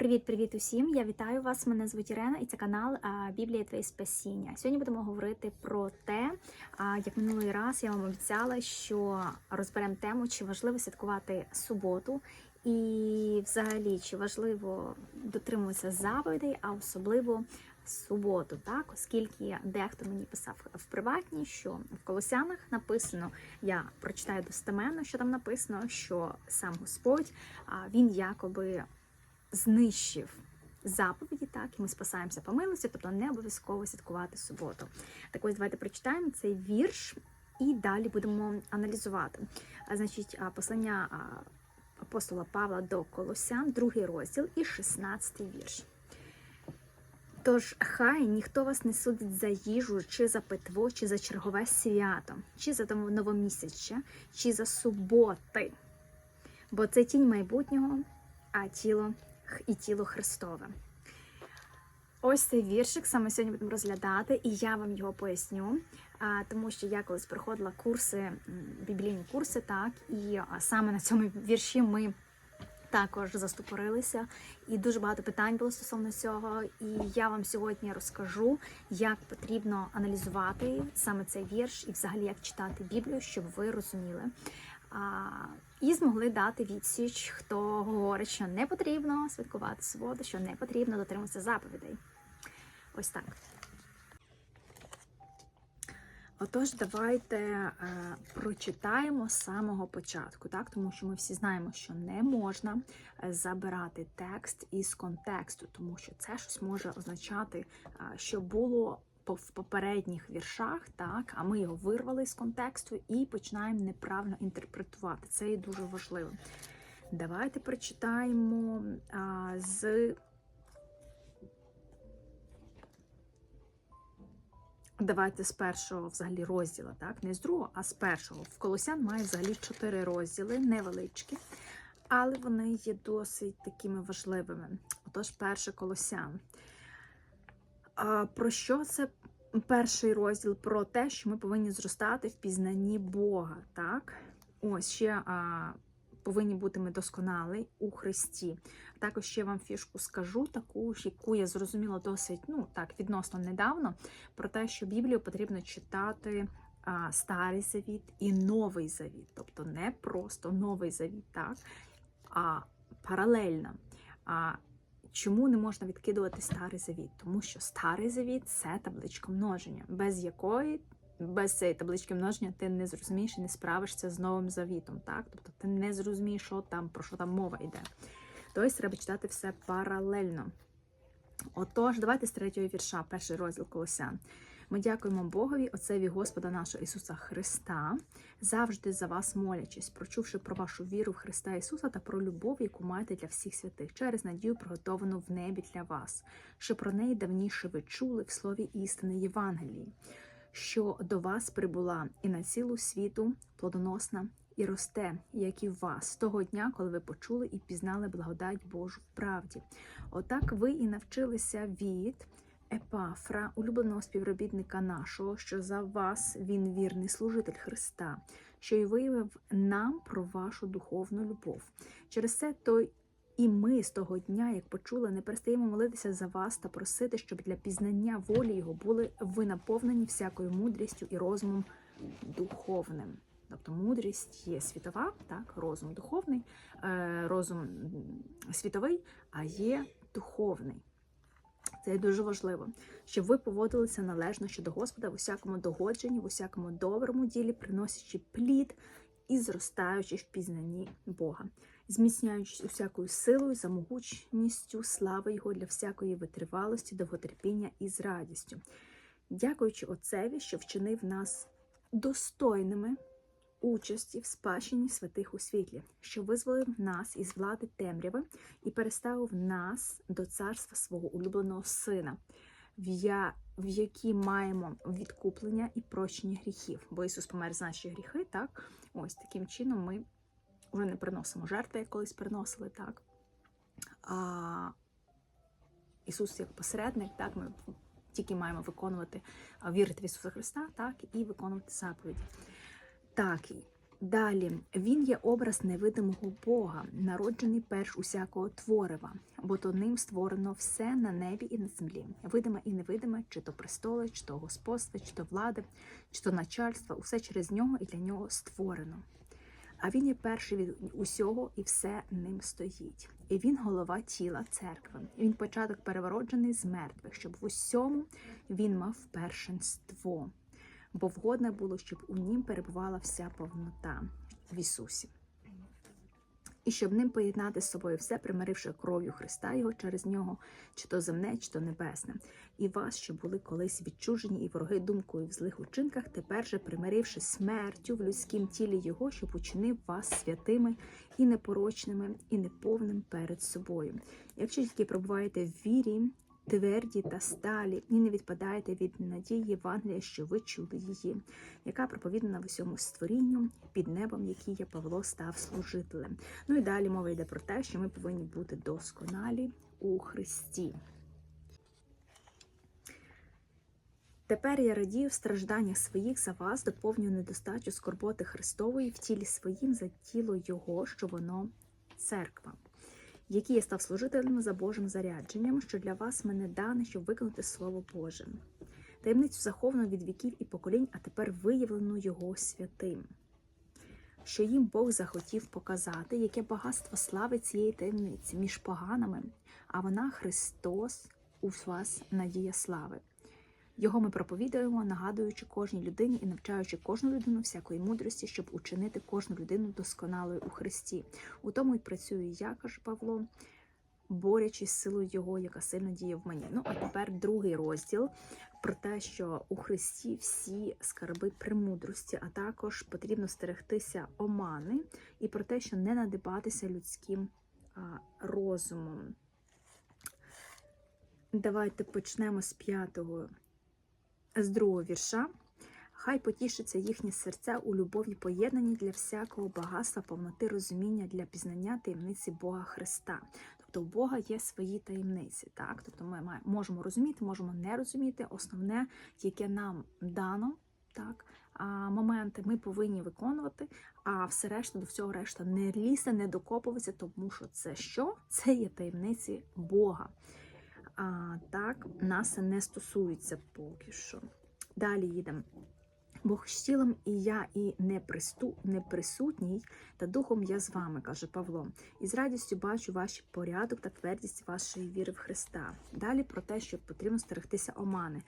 Привіт-привіт усім! Я вітаю вас. Мене звуть Ірена, і це канал Біблія Твоє Спасіння. Сьогодні будемо говорити про те, як минулий раз я вам обіцяла, що розберемо тему, чи важливо святкувати суботу, і взагалі чи важливо дотримуватися заповідей, а особливо суботу, так оскільки дехто мені писав в приватній, що в колосянах написано, я прочитаю достеменно, що там написано, що сам Господь він якоби знищив заповіді, так, і ми спасаємося по милості, тобто не обов'язково святкувати суботу. Так ось давайте прочитаємо цей вірш і далі будемо аналізувати. Значить, послання апостола Павла до Колосян, другий розділ і 16 вірш. Тож хай ніхто вас не судить за їжу, чи за питво, чи за чергове свято, чи за новомісяччя, чи за суботи. Бо це тінь майбутнього, а тіло і тіло Христове. Ось цей віршик саме сьогодні будемо розглядати, і я вам його поясню. Тому що я колись проходила курси, біблійні курси, так, і саме на цьому вірші ми також застопорилися, і дуже багато питань було стосовно цього. І я вам сьогодні розкажу, як потрібно аналізувати саме цей вірш і взагалі як читати Біблію, щоб ви розуміли. І змогли дати відсіч, хто говорить, що не потрібно святкувати суботу, що не потрібно дотримуватися заповідей. Ось так. Отож, давайте е, прочитаємо з самого початку, так? тому що ми всі знаємо, що не можна е, забирати текст із контексту, тому що це щось може означати, е, що було в попередніх віршах, так, а ми його вирвали з контексту і починаємо неправильно інтерпретувати. Це є дуже важливо. Давайте прочитаємо а, з. Давайте з першого взагалі розділу, так? Не з другого, а з першого. В Колосян має взагалі чотири розділи, невеличкі, але вони є досить такими важливими. Отож, перше Колосян. А, Про що це перший розділ? Про те, що ми повинні зростати в пізнанні Бога. Так? Ось ще а, повинні бути ми досконалі у Христі. Також ще вам фішку скажу, таку, яку я зрозуміла досить ну, так, відносно недавно, про те, що Біблію потрібно читати. Старий завіт і новий завіт, тобто не просто новий завіт, так, а паралельно. Чому не можна відкидувати старий завіт? Тому що старий завіт це табличка множення, без якої, без цієї таблички множення, ти не зрозумієш і не справишся з новим завітом. Так? Тобто ти не зрозумієш, що там, про що там мова йде. Тобто треба читати все паралельно. Отож, давайте з третього вірша, перший розділ Колосян. Ми дякуємо Богові, Отцеві Господа нашого Ісуса Христа, завжди за вас молячись, прочувши про вашу віру в Христа Ісуса та про любов, яку маєте для всіх святих, через надію, приготовану в небі для вас, що про неї давніше ви чули в слові істини Євангелії, що до вас прибула і на цілу світу плодоносна і росте, як і в вас, того дня, коли ви почули і пізнали благодать Божу в правді. Отак ви і навчилися від Епафра, улюбленого співробітника нашого, що за вас він вірний служитель Христа, що й виявив нам про вашу духовну любов. Через це то і ми з того дня, як почули, не перестаємо молитися за вас та просити, щоб для пізнання волі Його були ви наповнені всякою мудрістю і розумом духовним. Тобто мудрість є світова, так, розум духовний, е, розум світовий, а є духовний. Це дуже важливо, щоб ви поводилися належно щодо Господа в усякому догодженні, в усякому доброму ділі, приносячи плід і зростаючи в пізнанні Бога, зміцняючись усякою силою, за могутністю слави Його для всякої витривалості, довготерпіння і з радістю, дякуючи Отцеві, що вчинив нас достойними участі в спадщині святих у світлі, що визволив нас із влади темряви і переставив нас до царства свого улюбленого сина, в, якій маємо відкуплення і прощення гріхів. Бо Ісус помер за наші гріхи, так? Ось таким чином ми вже не приносимо жертви, як колись приносили, так? А Ісус як посередник, так, ми тільки маємо виконувати, вірити в Ісуса Христа, так, і виконувати заповіді. Так, Далі він є образ невидимого Бога, народжений перш усякого творива, бо то ним створено все на небі і на землі, видиме і невидиме, чи то престоли, чи то господство, чи то влади, чи то начальство, усе через нього і для нього створено. А він є перший від усього, і все ним стоїть. І він голова тіла церкви. І він початок перевороджений з мертвих, щоб в усьому він мав першинство бо вгодне було, щоб у нім перебувала вся повнота в Ісусі. І щоб ним поєднати з собою все, примиривши кров'ю Христа Його через нього, чи то земне, чи то небесне, і вас, що були колись відчужені і вороги думкою в злих учинках, тепер же примиривши смертю в людськім тілі Його, щоб учинив вас святими і непорочними, і неповним перед собою. Якщо тільки пробуваєте в вірі, тверді та сталі, і не відпадаєте від надії Євангелія, що ви чули її, яка проповідана в усьому створінню під небом, який я Павло став служителем. Ну і далі мова йде про те, що ми повинні бути досконалі у Христі. Тепер я радію в стражданнях своїх за вас, доповнюю недостачу скорботи Христової в тілі своїм за тіло Його, що воно церква який я став служителем за Божим зарядженням, що для вас мене дане, щоб виконати Слово Боже. Таємницю заховану від віків і поколінь, а тепер виявлено Його святим, що їм Бог захотів показати, яке багатство слави цієї таємниці між поганими, а вона Христос у вас надія слави. Його ми проповідуємо, нагадуючи кожній людині і навчаючи кожну людину всякої мудрості, щоб учинити кожну людину досконалою у Христі. У тому й працюю я, каже Павло, борючись з силою Його, яка сильно діє в мені. Ну, а тепер другий розділ про те, що у Христі всі скарби премудрості, а також потрібно стерегтися омани, і про те, що не надибатися людським а, розумом. Давайте почнемо з п'ятого з другого вірша. Хай потішиться їхнє серця у любові поєднані для всякого багатства, повноти розуміння для пізнання таємниці Бога Христа. Тобто у Бога є свої таємниці. Так? Тобто ми можемо розуміти, можемо не розуміти. Основне, яке нам дано, так? а моменти ми повинні виконувати, а все решта до всього решта не лізти, не докопуватися, тому що це що? Це є таємниці Бога а, так, нас не стосується поки що. Далі їдемо. Бог з тілом і я, і неприсутній, та духом я з вами, каже Павло. І з радістю бачу ваш порядок та твердість вашої віри в Христа. Далі про те, що потрібно стерегтися омани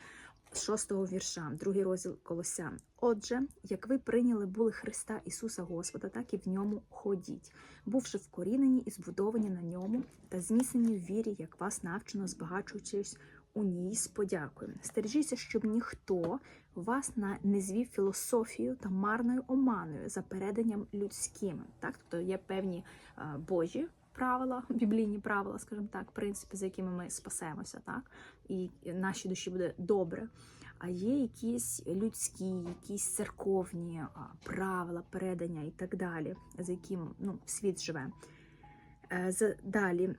з шостого вірша, другий розділ Колосян. Отже, як ви прийняли були Христа Ісуса Господа, так і в ньому ходіть, бувши вкорінені і збудовані на ньому, та зміцнені в вірі, як вас навчено, збагачуючись у ній з подякою. Стережіться, щоб ніхто вас не звів філософію та марною оманою за переданням людським. Так, тобто є певні Божі правила, біблійні правила, скажімо так, принципи, за якими ми спасемося, так, і нашій душі буде добре. А є якісь людські, якісь церковні правила, передання і так далі, за яким ну, світ живе. Е, далі.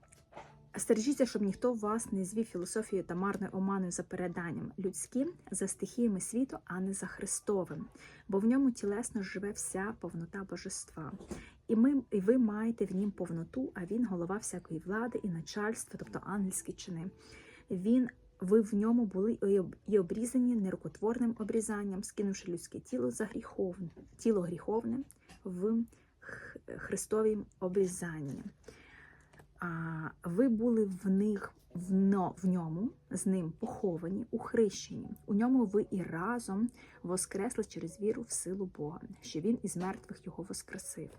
Стережіться, щоб ніхто вас не звів філософією та марною оманою за переданням людським, за стихіями світу, а не за Христовим, бо в ньому тілесно живе вся повнота божества. І ми, і ви маєте в нім повноту, а він голова всякої влади і начальства, тобто ангельські чини. Він, ви в ньому були і обрізані нерукотворним обрізанням, скинувши людське тіло за гріховне, тіло гріховне в Христовім обрізанні. А ви були в них в ньому, з ним поховані у хрещенні. У ньому ви і разом воскресли через віру в силу Бога, що він із мертвих його воскресив.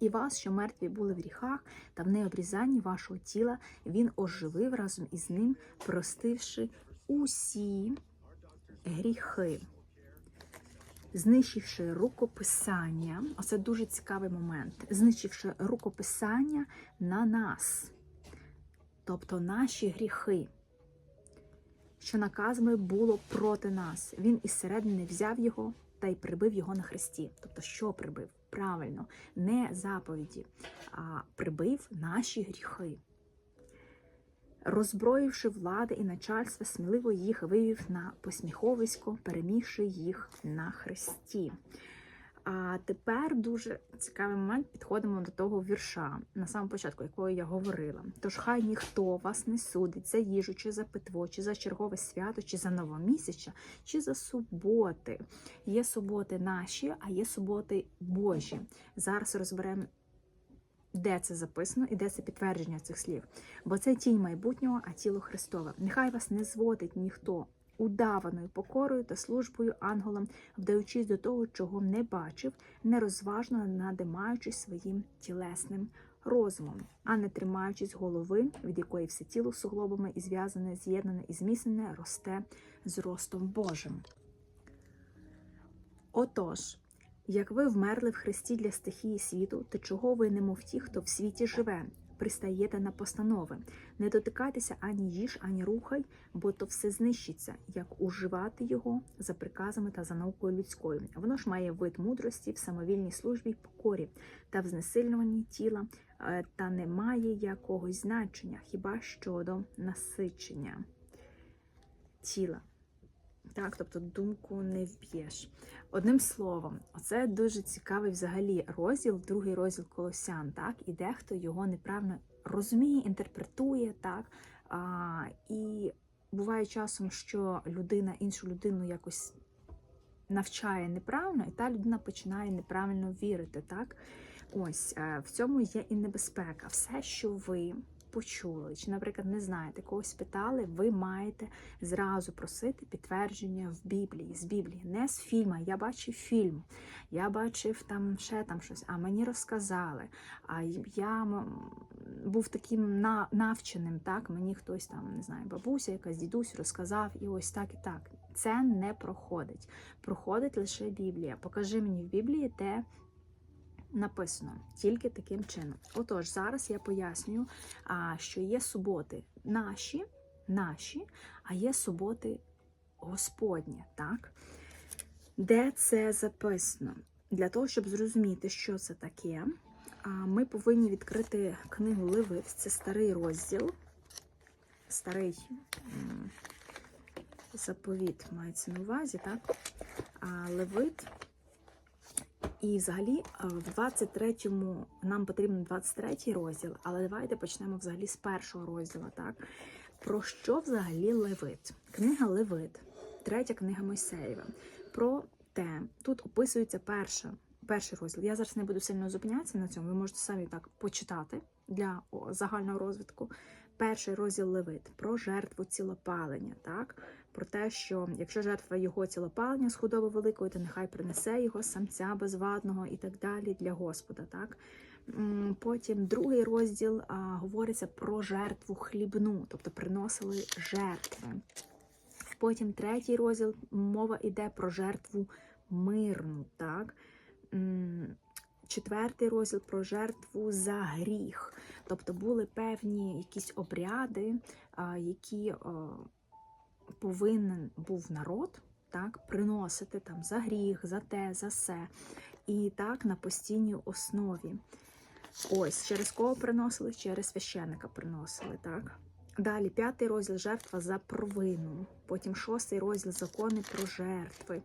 І вас, що мертві були в гріхах та в необрізанні вашого тіла, він оживив разом із ним, простивши усі гріхи, знищивши рукописання. Оце дуже цікавий момент. Знищивши рукописання на нас, тобто наші гріхи. Що наказами було проти нас. Він із середини взяв його та й прибив його на хресті. Тобто, що прибив? Правильно, не заповіді, а прибив наші гріхи. Роззброївши влади і начальство, сміливо їх вивів на посміховисько, перемігши їх на хресті. А тепер дуже цікавий момент підходимо до того вірша, на самому початку якого я говорила. Тож хай ніхто вас не судить за їжу, чи за питво, чи за чергове свято, чи за новомісяча, чи за суботи. Є суботи наші, а є суботи Божі. Зараз розберемо. Де це записано і де це підтвердження цих слів? Бо це тінь майбутнього, а тіло Христове. Нехай вас не зводить ніхто удаваною покорою та службою ангелам, вдаючись до того, чого не бачив, нерозважно надимаючись своїм тілесним розумом, а не тримаючись голови, від якої все тіло суглобами і зв'язане, з'єднане і зміцнене, росте з ростом Божим. Отож, як ви вмерли в Христі для стихії світу, то чого ви, немов ті, хто в світі живе, пристаєте на постанови? Не дотикайтеся ані їж, ані рухай, бо то все знищиться, як уживати його за приказами та за наукою людською. Воно ж має вид мудрості в самовільній службі й покорі та в знесилюванні тіла, е, та не має якогось значення, хіба щодо насичення тіла. Так, тобто думку не вб'єш. Одним словом, оце дуже цікавий взагалі розділ, другий розділ Колосян, так, і дехто його неправильно розуміє, інтерпретує, так. А, і буває часом, що людина іншу людину якось навчає неправильно, і та людина починає неправильно вірити. так. Ось е, в цьому є і небезпека. Все, що ви почули, чи, наприклад, не знаєте, когось питали, ви маєте зразу просити підтвердження в Біблії, з Біблії, не з фільму. Я бачив фільм, я бачив там ще там щось, а мені розказали. А я був таким навченим, так, мені хтось там, не знаю, бабуся, якась дідусь розказав, і ось так і так. Це не проходить. Проходить лише Біблія. Покажи мені в Біблії те, написано тільки таким чином. Отож, зараз я пояснюю, що є суботи наші, наші, а є суботи Господні, так? Де це записано? Для того, щоб зрозуміти, що це таке, ми повинні відкрити книгу Левит. Це старий розділ, старий заповіт мається на увазі, так? Левит. І взагалі е, в 23-му нам потрібен 23-й розділ, але давайте почнемо взагалі з першого розділу. Так? Про що взагалі Левит? Книга Левит, третя книга Мойсеєва. Про те, тут описується перша, перший розділ. Я зараз не буду сильно зупинятися на цьому, ви можете самі так почитати для загального розвитку. Перший розділ Левит про жертву цілопалення, так? Про те, що якщо жертва його цілопалення з худоби великої, то нехай принесе його самця безвадного і так далі для Господа. Так? Потім другий розділ а, говориться про жертву хлібну, тобто приносили жертви. Потім третій розділ мова йде про жертву мирну. Так? Четвертий розділ про жертву за гріх. Тобто були певні якісь обряди, які повинен був народ так, приносити там за гріх, за те, за все. І так на постійній основі. Ось, через кого приносили? Через священника приносили, так? Далі п'ятий розділ жертва за провину. Потім шостий розділ закони про жертви.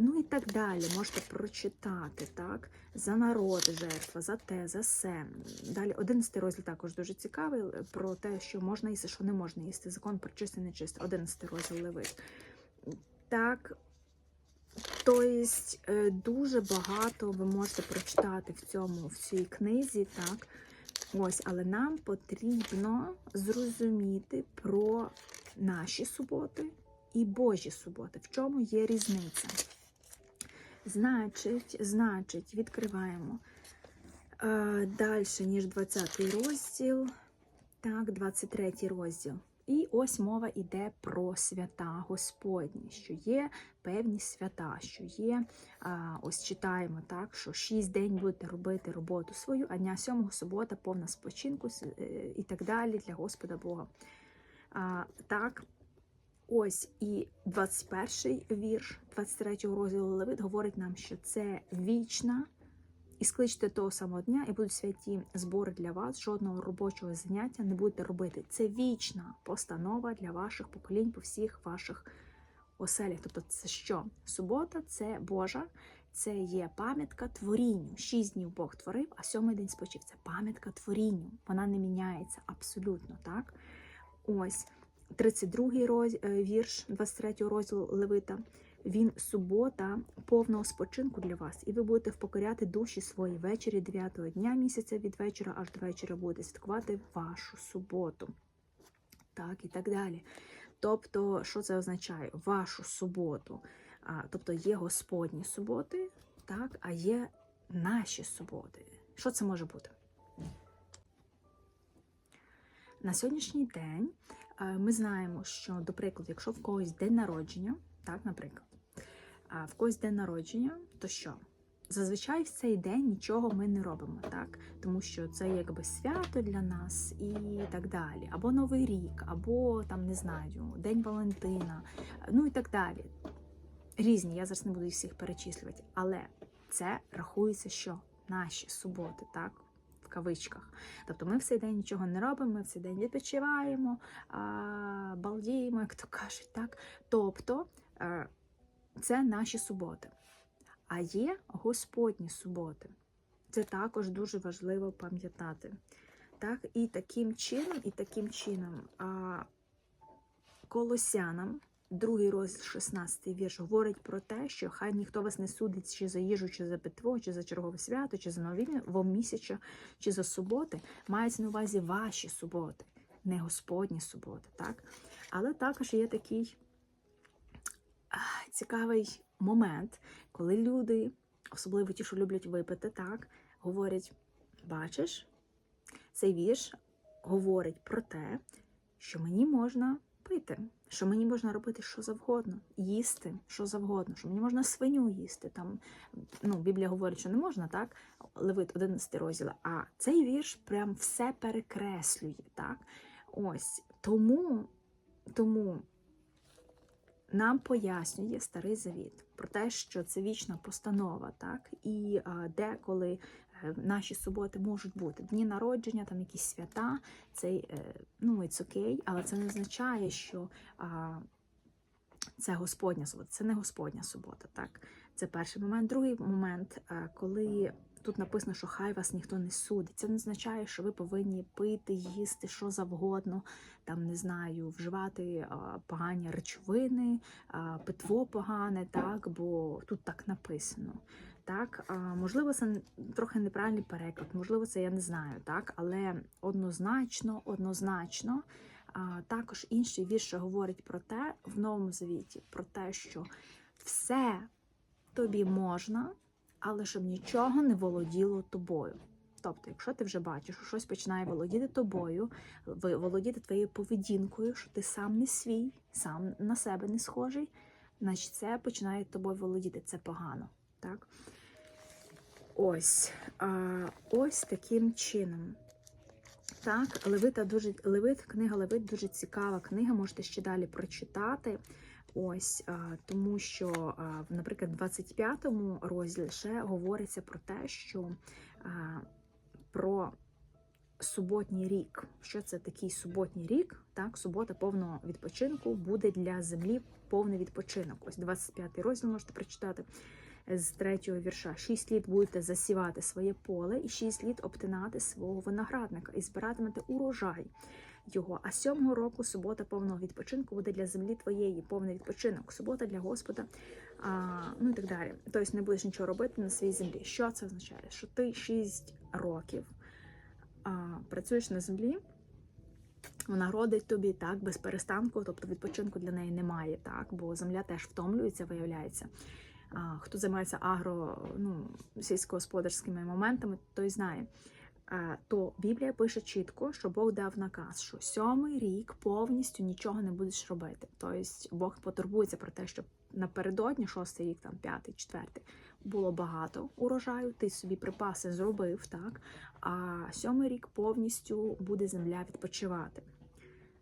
Ну і так далі. Можете прочитати, так? За народ жертва, за те, за все. Далі одинадцятий розділ також дуже цікавий про те, що можна їсти, що не можна їсти. Закон про чисте, нечисте. Одинадцятий розділ Левит. Так, тобто е, дуже багато ви можете прочитати в цьому, в цій книзі, так? Ось, але нам потрібно зрозуміти про наші суботи і Божі суботи. В чому є різниця? Значить, значить, відкриваємо е, далі, ніж 20 розділ. Так, 23 розділ. І ось мова йде про свята Господні, що є певні свята, що є, а, ось читаємо так, що шість день будете робити роботу свою, а дня сьомого субота повна спочинку е, і так далі для Господа Бога. А, так, ось і 21 вірш 23 розділу Левит говорить нам, що це вічна. І скличте того самого дня, і будуть святі збори для вас. Жодного робочого заняття не будете робити. Це вічна постанова для ваших поколінь по всіх ваших оселях. Тобто, це що? Субота це Божа, це є пам'ятка творінню. Шість днів Бог творив, а сьомий день спочив. Це пам'ятка творінню. Вона не міняється абсолютно, так? Ось 32-й роз... е, вірш 23-го розділу Левита. Він субота повного спочинку для вас, і ви будете впокоряти душі свої ввечері 9-го дня місяця від вечора аж до вечора будете святкувати вашу суботу. Так, і так далі. Тобто, що це означає? Вашу суботу. А, тобто є Господні суботи, так, а є наші суботи. Що це може бути? На сьогоднішній день ми знаємо, що, до прикладу, якщо в когось день народження, так, наприклад, в когось день народження, то що? Зазвичай в цей день нічого ми не робимо, так? Тому що це якби свято для нас і так далі. Або Новий рік, або там не знаю, День Валентина, ну і так далі. Різні, я зараз не буду їх всіх перечислювати, але це рахується, що наші суботи, так? Кавичках. Тобто ми в цей день нічого не робимо, ми цей день відпочиваємо, балдіємо, як то кажуть, так? Тобто е, це наші суботи. А є Господні суботи. Це також дуже важливо пам'ятати. Так, і таким чином, і таким чином а, колосянам, другий розділ, 16 вірш, говорить про те, що хай ніхто вас не судить чи за їжу, чи за питво, чи за чергове свято, чи за нові місяча, чи за суботи. Мається на увазі ваші суботи, не Господні суботи. так? Але також є такий цікавий момент, коли люди, особливо ті, що люблять випити, так, говорять: бачиш, цей вірш говорить про те, що мені можна пити, що мені можна робити що завгодно, їсти що завгодно, що мені можна свиню їсти. Там, ну, Біблія говорить, що не можна, так? Левит 11 розділ. А цей вірш прям все перекреслює. так? Ось тому, тому нам пояснює старий завіт про те, що це вічна постанова, так і а, деколи наші суботи можуть бути дні народження, там якісь свята, це е, ну it's окей, але це не означає, що а, це Господня субота, це не Господня субота. Так, це перший момент. Другий момент, е, коли тут написано, що хай вас ніхто не судить. Це не означає, що ви повинні пити, їсти що завгодно, там не знаю, вживати а, погані речовини, а, питво погане, так, бо тут так написано. Так, можливо, це трохи неправильний переклад, можливо, це я не знаю, так, але однозначно, однозначно. Також інший вірш говорить про те в новому завіті, про те, що все тобі можна, але щоб нічого не володіло тобою. Тобто, якщо ти вже бачиш, що щось починає володіти тобою, володіти твоєю поведінкою, що ти сам не свій, сам на себе не схожий, значить це починає тобою володіти. Це погано. Так? Ось. Ось таким чином. Так, Левита дуже Левит, книга Левит дуже цікава книга, можете ще далі прочитати. Ось тому, що, наприклад, в 25-му розділі ще говориться про те, що про суботній рік. Що це такий суботній рік? Так, субота повного відпочинку буде для землі повний відпочинок. Ось 25-й розділ можете прочитати з третього вірша. Шість літ будете засівати своє поле, і шість літ обтинати свого виноградника, і збиратимете урожай його. А сьомого року субота повного відпочинку буде для землі твоєї, повний відпочинок. Субота для Господа, а, ну і так далі. Тобто не будеш нічого робити на своїй землі. Що це означає? Що ти шість років а, працюєш на землі. Вона родить тобі так без перестанку, тобто відпочинку для неї немає, так, бо земля теж втомлюється, виявляється. Хто займається агро, ну, сільськогосподарськими моментами, той знає. То Біблія пише чітко, що Бог дав наказ, що сьомий рік повністю нічого не будеш робити. Тобто Бог потурбується про те, щоб напередодні, шостий рік, там п'ятий, четвертий, було багато урожаю, ти собі припаси зробив, так, а сьомий рік повністю буде земля відпочивати.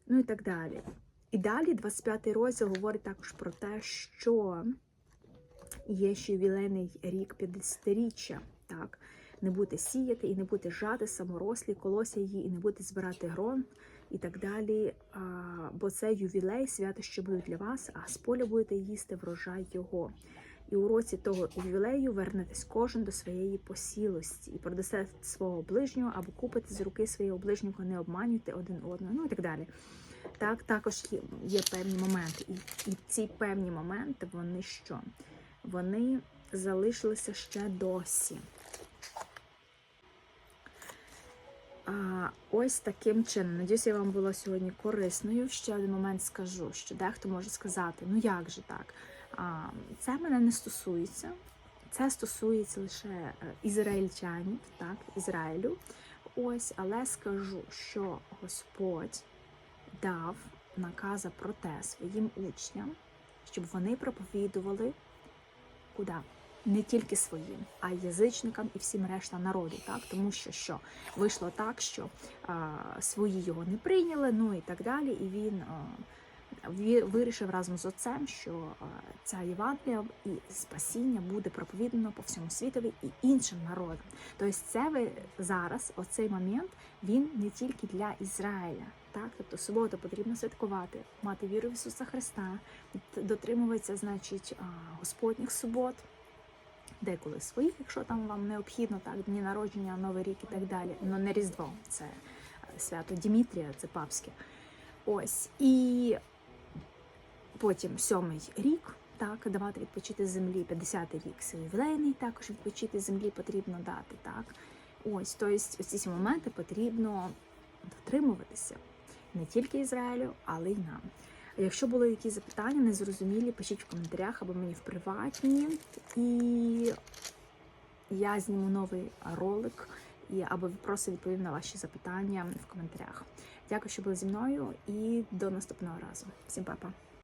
Ну і так далі. І далі 25-й розділ говорить також про те, що є ще ювілейний рік 50-річчя. Так, не будете сіяти і не будете жати саморослі, колося її, і не будете збирати грон і так далі. А, бо це ювілей, свято, що будуть для вас, а з поля будете їсти врожай його. І у році того ювілею вернетесь кожен до своєї посілості і продасте свого ближнього або купите з руки своєго ближнього, не обманюйте один одного, ну і так далі. Так, також є, є певні моменти. І, і ці певні моменти, вони що? Вони залишилися ще досі. Ось таким чином. Надіюсь, я вам була сьогодні корисною. Ще один момент скажу, що дехто може сказати, ну як же так? Це мене не стосується. Це стосується лише е, ізраїльтянів, так, Ізраїлю. Ось, але скажу, що Господь дав наказа про те своїм учням, щоб вони проповідували куди? Не тільки своїм, а й язичникам і всім решта народу, так тому що що вийшло так, що а, свої його не прийняли, ну і так далі. І він а, вирішив разом з отцем, що а, ця Євангелія і спасіння буде проповідано по всьому світові і іншим народам. Тобто, це ви зараз, оцей момент, він не тільки для Ізраїля. Так, тобто суботу потрібно святкувати, мати віру в Ісуса Христа, дотримуватися, значить, Господніх субот, деколи своїх, якщо там вам необхідно, так, дні народження, Новий рік і так далі. Ну не Різдво, це е, свято Дімітрія, це папське. Ось. І потім сьомий рік, так, давати відпочити землі, 50-й рік ювілейний, також відпочити землі потрібно дати. так. Ось, тобто ці всі моменти потрібно дотримуватися не тільки Ізраїлю, але й нам. Якщо були якісь запитання, незрозумілі, пишіть в коментарях або мені в приватні. І я зніму новий ролик і або просто відповім на ваші запитання в коментарях. Дякую, що були зі мною, і до наступного разу. Всім па-па!